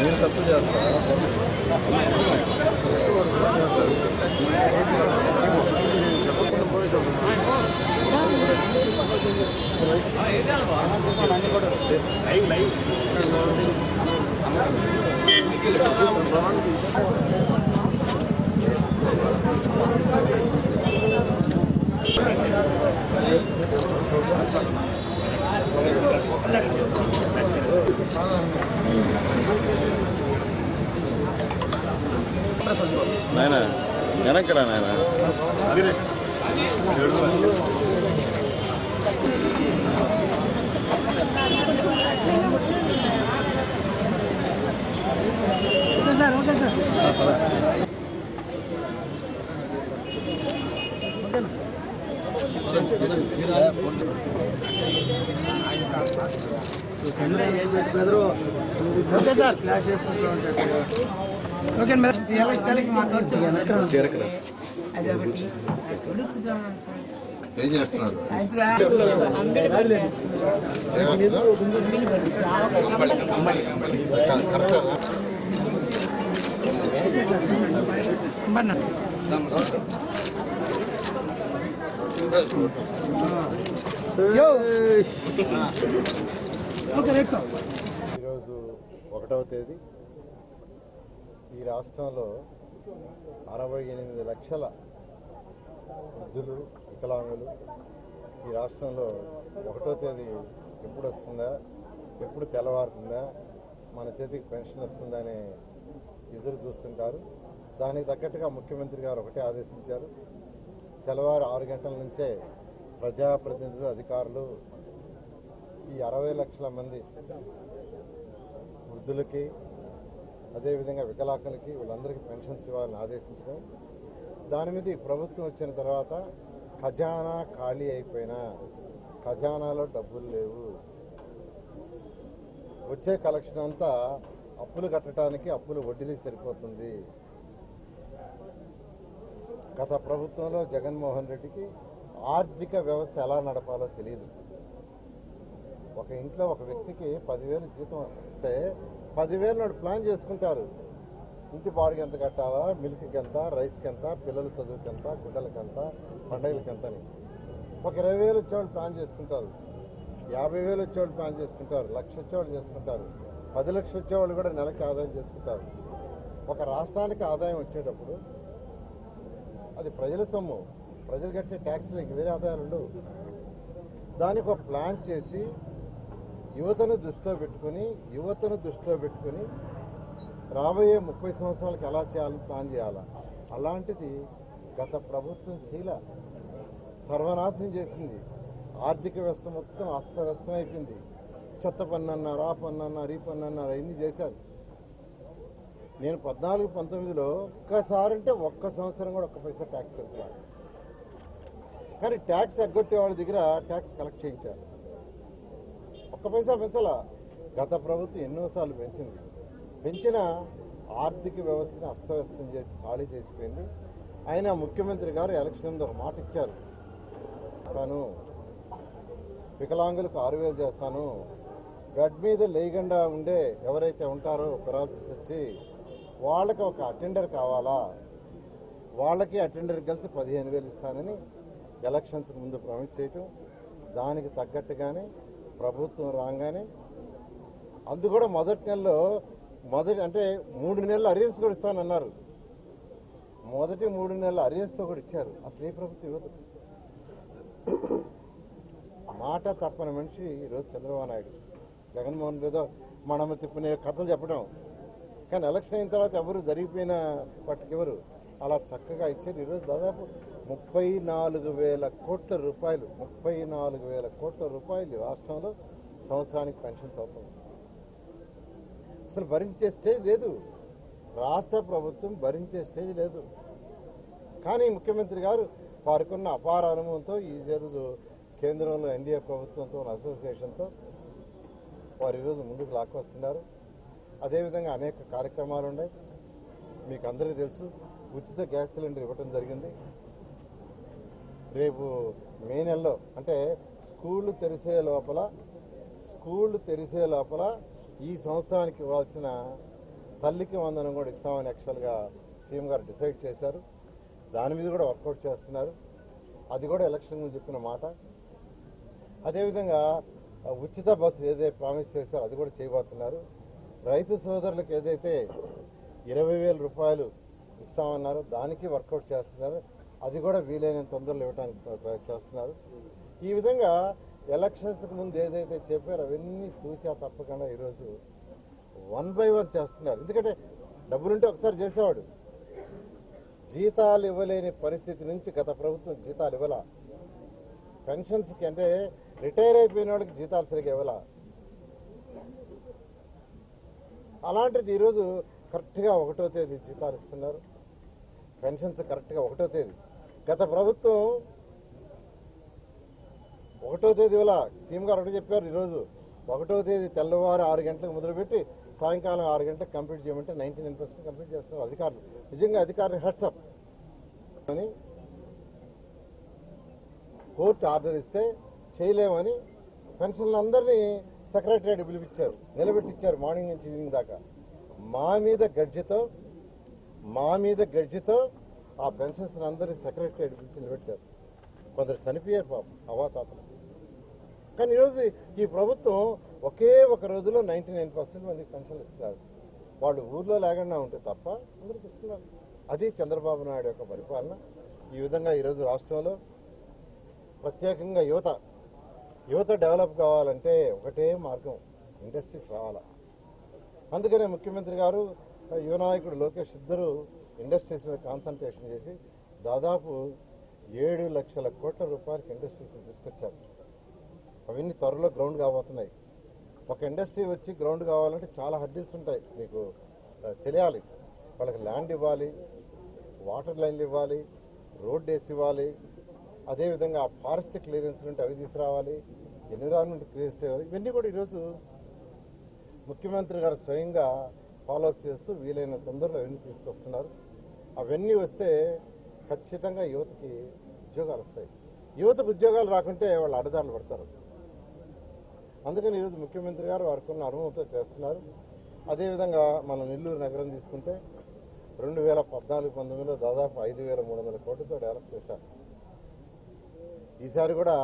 మీరు తప్పు చేస్తారా చెప్పకుండా పోయి நாயனா நினைக்கிறேன் நாயனா. ఓకే ఏం చేస్తున్నాడు కరెక్టా ఈరోజు ఒకటవ తేదీ. ఈ రాష్ట్రంలో అరవై ఎనిమిది లక్షల వృద్ధులు వికలాంగులు ఈ రాష్ట్రంలో ఒకటో తేదీ ఎప్పుడు వస్తుందా ఎప్పుడు తెల్లవారుతుందా? మన చేతికి పెన్షన్ వస్తుందని ఎదురు చూస్తుంటారు. దానికి తగ్గట్టుగా ముఖ్యమంత్రి గారు ఒకటే ఆదేశించారు. తెల్లవారు ఆరు గంటల నుంచే ప్రజాప్రతినిధులు అధికారులు ఈ అరవై లక్షల మంది వృద్ధులకి అదేవిధంగా వికలాంగులకి వీళ్ళందరికీ పెన్షన్స్ ఇవ్వాలని ఆదేశించడం. దాని మీద ఈ ప్రభుత్వం వచ్చిన తర్వాత ఖజానా ఖాళీ అయిపోయినా ఖజానాలో డబ్బులు లేవు. వచ్చే కలెక్షన్ అంతా అప్పులు కట్టడానికి అప్పులు వడ్డీలకు సరిపోతుంది. గత ప్రభుత్వంలో జగన్మోహన్ రెడ్డికి ఆర్థిక వ్యవస్థ ఎలా నడపాలో తెలియదు ఒక ఇంట్లో ఒక వ్యక్తికి పదివేలు జీతం ఇస్తే పదివేలు నాడు ప్లాన్ చేసుకుంటారు. ఇంటి బాడికి ఎంత కట్టాలా మిల్క్కి ఎంత రైస్కి ఎంత పిల్లల చదువుకి ఎంత గుడ్డలకి ఎంత పండగలకి ఎంత అని ఒక ఇరవై వేలు వచ్చేవాళ్ళు ప్లాన్ చేసుకుంటారు. యాభై వేలు వచ్చేవాళ్ళు ప్లాన్ చేసుకుంటారు. లక్ష వచ్చేవాళ్ళు చేసుకుంటారు. పది లక్షలు వచ్చేవాళ్ళు కూడా నెలకి ఆదాయం చేసుకుంటారు. ఒక రాష్ట్రానికి ఆదాయం వచ్చేటప్పుడు అది ప్రజల సొమ్ము. ప్రజలు కట్టే ట్యాక్స్లు ఇంక వేరే ఆదాయాలు ఉండవు. దానికి ఒక ప్లాన్ చేసి యువతను దృష్టిలో పెట్టుకొని యువతను దృష్టిలో పెట్టుకొని రాబోయే ముప్పై సంవత్సరాలకు ఎలా చేయాలని ప్లాన్ చేయాలా? అలాంటిది గత ప్రభుత్వం చేయలే. సర్వనాశనం చేసింది. ఆర్థిక వ్యవస్థ మొత్తం అస్తవ్యస్తం అయిపోయింది చెత్త పన్ను అన్నారు ఆ పన్ను అన్నారు ఈ పన్ను అన్నారు అవన్నీ చేశారు. నేను పద్నాలుగు పంతొమ్మిదిలో ఒక్కసారి అంటే ఒక్క సంవత్సరం కూడా ఒక్క పైసా ట్యాక్స్ పెంచాలి కానీ ట్యాక్స్ ఎగ్గొట్టే వాళ్ళ దగ్గర ట్యాక్స్ కలెక్ట్ చేయించారు. ఒక్క పైసా పెంచాలా? గత ప్రభుత్వం ఎన్నోసార్లు పెంచింది. పెంచిన ఆర్థిక వ్యవస్థను అస్తవ్యస్తం చేసి ఖాళీ చేసిపోయింది. అయినా ముఖ్యమంత్రి గారు ఎలక్షన్లో ఒక మాట ఇచ్చారు. చేస్తాను. వికలాంగులకు ఆరు వేలు చేస్తాను. గడ్ మీద లేకుండా ఉండే ఎవరైతే ఉంటారో పెరాలసిస్ వచ్చి వాళ్ళకి ఒక అటెండర్ కావాలా? వాళ్ళకి అటెండర్ కలిసి పదిహేను వేలు ఇస్తానని ఎలక్షన్స్కి ముందు ప్రామిస్ చేయటం దానికి తగ్గట్టుగానే ప్రభుత్వం రాగానే అందు కూడా మొదటి నెలలో మొదటి అంటే మూడు నెలలు అరియన్స్ కూడా ఇస్తానన్నారు. మొదటి మూడు నెలల అరియన్స్తో కూడా ఇచ్చారు. అసలు ఏ ప్రభుత్వం ఇవ్వదు. మాట తప్పని మనిషి ఈరోజు చంద్రబాబు నాయుడు. జగన్మోహన్ ఏదో మనము తిప్పిన కథలు చెప్పడం. కానీ ఎలక్షన్ అయిన తర్వాత ఎవరు జరిగిపోయిన పట్టుకెవరు అలా చక్కగా ఇచ్చారు. ఈరోజు దాదాపు ముప్పై నాలుగు వేల కోట్ల రూపాయలు ముప్పై నాలుగు వేల కోట్ల రూపాయలు రాష్ట్రంలో సంవత్సరానికి పెన్షన్స్ అవుతుంది. అసలు భరించే స్టేజ్ లేదు. రాష్ట్ర ప్రభుత్వం భరించే స్టేజ్ లేదు. కానీ ముఖ్యమంత్రి గారు వారికున్న అపార అనుభవంతో ఈ రోజు కేంద్రంలో ఎన్డీఏ ప్రభుత్వంతో అసోసియేషన్తో వారు ఈరోజు ముందుకు లాక్కొస్తున్నారు. అదేవిధంగా అనేక కార్యక్రమాలు ఉన్నాయి మీకు అందరికీ తెలుసు ఉచిత గ్యాస్ సిలిండర్ ఇవ్వటం జరిగింది. రేపు మే నెలలో అంటే స్కూళ్ళు తెరిసే లోపల స్కూళ్ళు తెరిసే లోపల ఈ సంవత్సరానికి ఇవ్వాల్సిన తల్లికి వందనం కూడా ఇస్తామని యాక్చువల్గా సీఎం గారు డిసైడ్ చేశారు. దాని మీద కూడా వర్కౌట్ చేస్తున్నారు. అది కూడా ఎలక్షన్ ముందు చెప్పిన మాట. అదేవిధంగా ఉచిత బస్సు ఏదైతే ప్రామిస్ చేశారో అది కూడా చేయబోతున్నారు. రైతు సోదరులకు ఏదైతే ఇరవై వేల రూపాయలు ఇస్తామన్నారో దానికి వర్కౌట్ చేస్తున్నారు. అది కూడా వీలైనంత తొందరలో ఇవ్వడానికి చేస్తున్నారు. ఈ విధంగా ఎలక్షన్స్కి ముందు ఏదైతే చెప్పారో అవన్నీ తూచా తప్పకుండా ఈరోజు వన్ బై వన్ చేస్తున్నారు. ఎందుకంటే డబ్బులుంటే ఒకసారి చేసేవాడు. జీతాలు ఇవ్వలేని పరిస్థితి నుంచి గత ప్రభుత్వం జీతాలు ఇవ్వాల? పెన్షన్స్కి అంటే రిటైర్ అయిపోయిన వాడికి జీతాలు సరిగ్గా ఇవ్వాల. అలాంటిది ఈరోజు కరెక్ట్గా ఒకటో తేదీ జీతాలు ఇస్తున్నారు. పెన్షన్స్ కరెక్ట్గా ఒకటో తేదీ. గత ప్రభుత్వం ఒకటో తేదీ వల్ల సీఎం గారు ఒకటి చెప్పారు ఈరోజు ఒకటో తేదీ తెల్లవారు ఆరు గంటలకు మొదలుపెట్టి సాయంకాలం ఆరు గంటలకు కంప్లీట్ చేయమంటే నైంటీ పర్సెంట్ కంప్లీట్ చేస్తున్నారు అధికారులు. నిజంగా అధికారులు హెడ్సప్ అని కోర్టు ఆర్డర్ ఇస్తే చేయలేమని పెన్షన్లందరినీ సెక్రటరియట్ పిలిపించారు. నిలబెట్టించారు మార్నింగ్ నుంచి ఈవినింగ్ దాకా. మా మీద గడ్జితో మా మీద గడ్జితో ఆ పెన్షన్స్ అందరినీ సెక్రటరియట్ పిలిచి నిలబెట్టారు. కొందరు చనిపోయారు పాపం అవాతాతలు. కానీ ఈరోజు ఈ ప్రభుత్వం ఒకే ఒక రోజులో నైంటీ నైన్ పర్సెంట్ మందికి పెన్షన్లు ఇస్తున్నారు. వాళ్ళు ఊర్లో లేకుండా ఉంటే తప్ప అందరికి ఇస్తున్నారు. అది చంద్రబాబు నాయుడు యొక్క పరిపాలన. ఈ విధంగా ఈరోజు రాష్ట్రంలో ప్రత్యేకంగా యువత యువత డెవలప్ కావాలంటే ఒకటే మార్గం ఇండస్ట్రీస్ రావాలా. అందుకనే ముఖ్యమంత్రి గారు యువ నాయకుడు లోకేష్ ఇద్దరు ఇండస్ట్రీస్ మీద కాన్సన్ట్రేషన్ చేసి దాదాపు ఏడు లక్షల కోట్ల రూపాయలకి ఇండస్ట్రీస్ తీసుకొచ్చారు. అవన్నీ త్వరలో గ్రౌండ్ కాబోతున్నాయి. ఒక ఇండస్ట్రీ వచ్చి గ్రౌండ్ కావాలంటే చాలా హర్డిల్స్ ఉంటాయి. మీకు తెలియాలి. వాళ్ళకి ల్యాండ్ ఇవ్వాలి వాటర్ లైన్లు ఇవ్వాలి రోడ్ వేసి ఇవ్వాలి అదేవిధంగా ఫారెస్ట్ క్లియరెన్స్ నుండి అవి తీసుకురావాలి ఎన్విరాన్మెంట్ క్లియర్స్ తేవాలి ఇవన్నీ కూడా ఈరోజు ముఖ్యమంత్రి గారు స్వయంగా ఫాలో అప్ చేస్తూ వీలైన తొందరలో అవన్నీ తీసుకొస్తున్నారు. అవన్నీ వస్తే ఖచ్చితంగా యువతకి ఉద్యోగాలు వస్తాయి. యువతకు ఉద్యోగాలు రాకుంటే వాళ్ళు అడదారులు పడతారు. అందుకని ఈరోజు ముఖ్యమంత్రి గారు వారికి ఉన్న అనుభవంతో చేస్తున్నారు. అదేవిధంగా మన నెల్లూరు నగరం తీసుకుంటే రెండు వేల పద్నాలుగు పంతొమ్మిదిలో దాదాపు ఐదు వేల మూడు వందల కోట్లతో డెవలప్ చేశారు. ఈసారి కూడా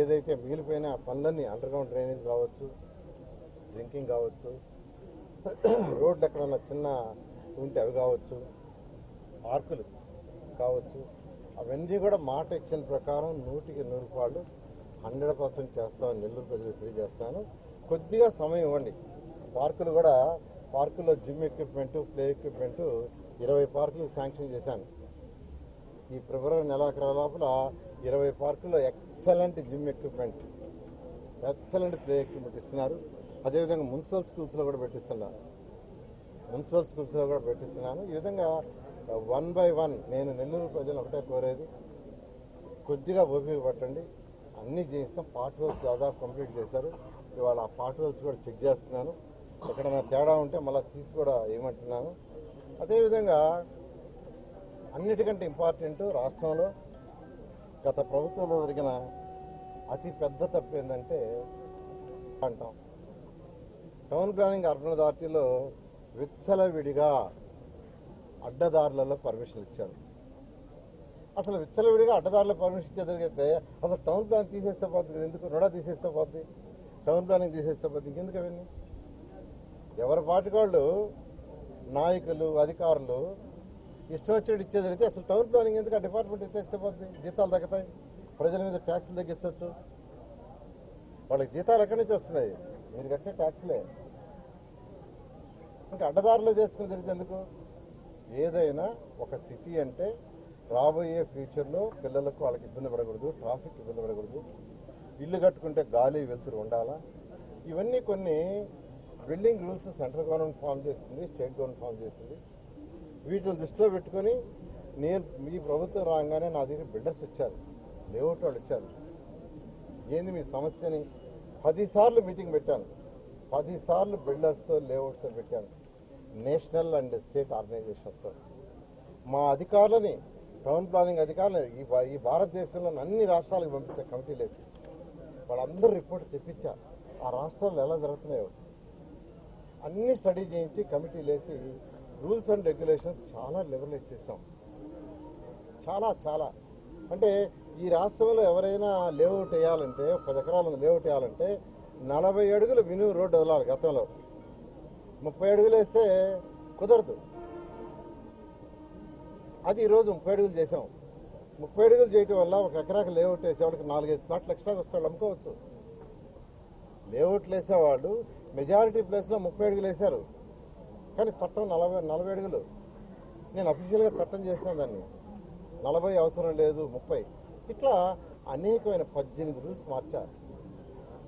ఏదైతే మిగిలిపోయిన పనులన్నీ అండర్గ్రౌండ్ డ్రైనేజ్ కావచ్చు డ్రింకింగ్ కావచ్చు రోడ్లు ఎక్కడన్నా చిన్న ఉంటే అవి కావచ్చు పార్కులు కావచ్చు అవన్నీ కూడా మాట ఇచ్చిన ప్రకారం నూటికి నూరు పాళ్ళు హండ్రెడ్ పర్సెంట్ చేస్తాను నెల్లూరు ప్రజలకు తెలియజేస్తాను. కొద్దిగా సమయం ఇవ్వండి. పార్కులు కూడా పార్కుల్లో జిమ్ ఎక్విప్మెంట్ ప్లే ఎక్విప్మెంట్ ఇరవై పార్కులు శాంక్షన్ చేశాను. ఈ ఫిబ్రవరి నెలాఖరు లోపల ఇరవై పార్కుల్లో excellent gym equipment excellent play equipment ఇస్తున్నారు. అదేవిధంగా మున్సిపల్ స్కూల్స్లో కూడా పెట్టిస్తున్నాను మున్సిపల్ స్కూల్స్లో కూడా పెట్టిస్తున్నాను. ఈ విధంగా వన్ బై వన్ నేను నెల్లూరు ప్రజలు ఒకటే కోరేది. కొద్దిగా ఓపిక పట్టండి. అన్నీ చేయిస్తాం పార్ట్ హోల్స్ దాదాపు కంప్లీట్ చేశారు. ఇవాళ ఆ పార్ట్ హోల్స్ కూడా చెక్ చేస్తున్నాను. ఎక్కడైనా తేడా ఉంటే మళ్ళీ తీసి కూడా వేయమంటున్నాను అదేవిధంగా అన్నిటికంటే ఇంపార్టెంట్ రాష్ట్రంలో గత ప్రభుత్వంలో జరిగిన అతి పెద్ద తప్పు ఏంటంటే అంటాం. టౌన్ ప్లానింగ్ అర్బన్ అథారిటీలో విచ్చలవిడిగా అడ్డదారులలో పర్మిషన్ ఇచ్చారు. అసలు విచ్చలవిడిగా అడ్డదారుల పర్మిషన్ ఇచ్చేదరిగితే అసలు టౌన్ ప్లాన్ తీసేస్తే పోతుంది ఎందుకు రుడా తీసేస్తే పోతుంది? టౌన్ ప్లానింగ్ తీసేస్తే పోతుంది ఇంకెందుకు అవన్నీ? ఎవరి పాటికి వాళ్ళు నాయకులు అధికారులు ఇష్టం వచ్చేది ఇచ్చే అసలు టౌన్ ప్లానింగ్ ఎందుకు ఆ డిపార్ట్మెంట్ ఎత్తేస్తే పోతుంది జీతాలు తగ్గుతాయి ప్రజల మీద ట్యాక్సులు తగ్గించవచ్చు. వాళ్ళకి జీతాలు ఎక్కడి నుంచి వస్తున్నాయి? మీరు కట్టే ట్యాక్స్లే. ఇంకా అడ్డదారులు చేసుకుని జరిగితే ఎందుకు? ఏదైనా ఒక సిటీ అంటే రాబోయే ఫ్యూచర్లో పిల్లలకు వాళ్ళకి ఇబ్బంది పడకూడదు ట్రాఫిక్ ఇబ్బంది పడకూడదు. ఇల్లు కట్టుకుంటే గాలి వెలుతురు ఉండాలా? ఇవన్నీ కొన్ని building rules central government form చేసింది స్టేట్ గవర్నమెంట్ ఫామ్ చేసింది. వీటిని దృష్టిలో పెట్టుకొని నేను మీ ప్రభుత్వం రాగానే నా దగ్గర బిల్డర్స్ వచ్చారు లేఅవుట్ వాళ్ళు వచ్చారు. ఏంది మీ సమస్యని? పదిసార్లు మీటింగ్ పెట్టాను. పదిసార్లు బిల్డర్స్తో లేఅవుట్స్తో పెట్టాను. నేషనల్ అండ్ స్టేట్ ఆర్గనైజేషన్స్తో. మా అధికారులని టౌన్ ప్లానింగ్ అధికారులు ఈ ఈ భారతదేశంలోని అన్ని రాష్ట్రాలకు పంపించే కమిటీలు వేసి వాళ్ళందరూ రిపోర్ట్ తెప్పించారు ఆ రాష్ట్రాల్లో ఎలా జరుగుతున్నాయో. అన్ని స్టడీ చేయించి కమిటీలు వేసి రూల్స్ అండ్ రెగ్యులేషన్స్ చాలా లెవెలైజ్ చేసాం చాలా చాలా. అంటే ఈ రాష్ట్రంలో ఎవరైనా లేఅవుట్ వేయాలంటే ఒక పది ఎకరాల లేఅవుట్ వేయాలంటే నలభై అడుగులు వినూ రోడ్డు వదలాలి గతంలో. ముప్పై అడుగులు వేస్తే కుదరదు. అది ఈరోజు ముప్పై అడుగులు చేసాం. ముప్పై అడుగులు చేయటం వల్ల ఒక ఎకరాకి లేఅవుట్ వేసేవాడికి నాలుగైదు ప్లాట్లు ఎక్స్ట్రా వస్తాడు అమ్ముకోవచ్చు లేఅవుట్లు వేసేవాళ్ళు మెజారిటీ ప్లేస్లో ముప్పై అడుగులు వేశారు. కానీ చట్టం నలభై నలభై అడుగులు. నేను అఫీషియల్గా చట్టం చేసిన దాన్ని. నలభై అవసరం లేదు ముప్పై. ఇట్లా అనేకమైన పద్దెనిమిది రూల్స్ మార్చారు.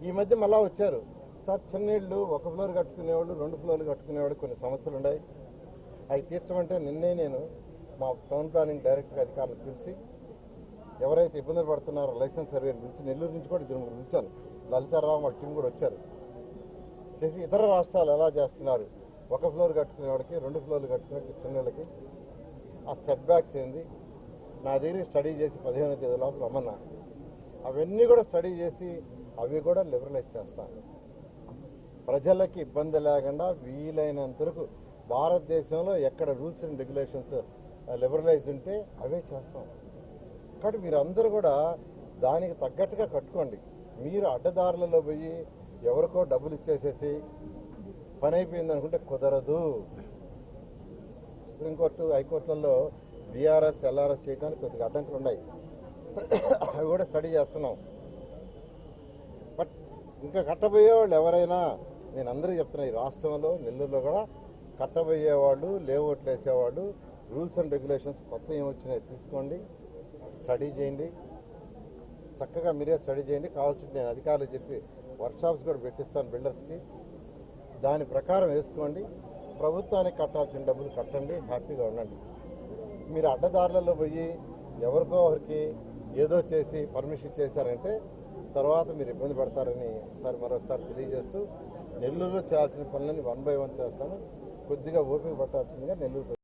ఈ మధ్య మళ్ళా వచ్చారు. సార్ చిన్నీళ్ళు ఒక ఫ్లోర్ కట్టుకునేవాళ్ళు రెండు ఫ్లోర్లు కట్టుకునేవాళ్ళు కొన్ని సమస్యలు ఉన్నాయి. అవి తీర్చమంటే నిన్నే నేను మా టౌన్ ప్లానింగ్ డైరెక్టర్ అధికారులకు పిలిచి ఎవరైతే ఇబ్బందులు పడుతున్నారో లైసెన్స్ సర్వేని పిలిచి నెల్లూరు నుంచి కూడా ఇద్దరు ముగ్గురు పిలిచాను. లలితారావు మా టీం కూడా వచ్చారు. చేసి ఇతర రాష్ట్రాలు ఎలా చేస్తున్నారు? ఒక ఫ్లోర్ కట్టుకునేవాడికి రెండు ఫ్లోర్లు కట్టుకునే చిన్నకి ఆ సెట్ బ్యాక్స్ ఏంది? నా దగ్గర స్టడీ చేసి పదిహేను తేదీ లోపల రమ్మన్నా. అవన్నీ కూడా స్టడీ చేసి అవి కూడా లిబరలైజ్ చేస్తాను ప్రజలకి ఇబ్బంది లేకుండా వీలైనంత వరకు భారతదేశంలో ఎక్కడ రూల్స్ అండ్ రెగ్యులేషన్స్ లిబరలైజ్ ఉంటే అవే చేస్తాం. కాబట్టి మీరందరూ కూడా దానికి తగ్గట్టుగా కట్టుకోండి. మీరు అడ్డదారులలో పోయి ఎవరికో డబ్బులు ఇచ్చేసేసి పని అయిపోయింది అనుకుంటే కుదరదు సుప్రీంకోర్టు హైకోర్టులలో బీఆర్ఎస్ ఎల్ఆర్ఎస్ చేయడానికి కొద్దిగా అడ్డంకులు ఉన్నాయి. అవి కూడా స్టడీ చేస్తున్నాం. బట్ ఇంకా కట్టబోయే వాళ్ళు ఎవరైనా నేను అందరికీ చెప్తున్నా ఈ రాష్ట్రంలో నెల్లూరులో కూడా కట్టబోయేవాళ్ళు లేఅవుట్లు వేసేవాళ్ళు రూల్స్ అండ్ రెగ్యులేషన్స్ కొత్త ఏమొచ్చినాయి తీసుకోండి స్టడీ చేయండి. చక్కగా మీరే స్టడీ చేయండి. కావాల్సింది నేను అధికారులు చెప్పి వర్క్షాప్స్ కూడా పెట్టిస్తాను బిల్డర్స్కి. దాని ప్రకారం వేసుకోండి. ప్రభుత్వానికి కట్టాల్సిన డబ్బులు కట్టండి. హ్యాపీగా ఉండండి. మీరు అడ్డదారులలో పోయి ఎవరికో ఒకరికి ఏదో చేసి పర్మిషన్ చేశారంటే తర్వాత మీరు ఇబ్బంది పడతారని ఒకసారి మరొకసారి తెలియజేస్తూ నెల్లూరులో చేయాల్సిన పనులని వన్ బై వన్ చేస్తాను. కొద్దిగా ఓపిక పట్టాల్సిందిగా నెల్లూరు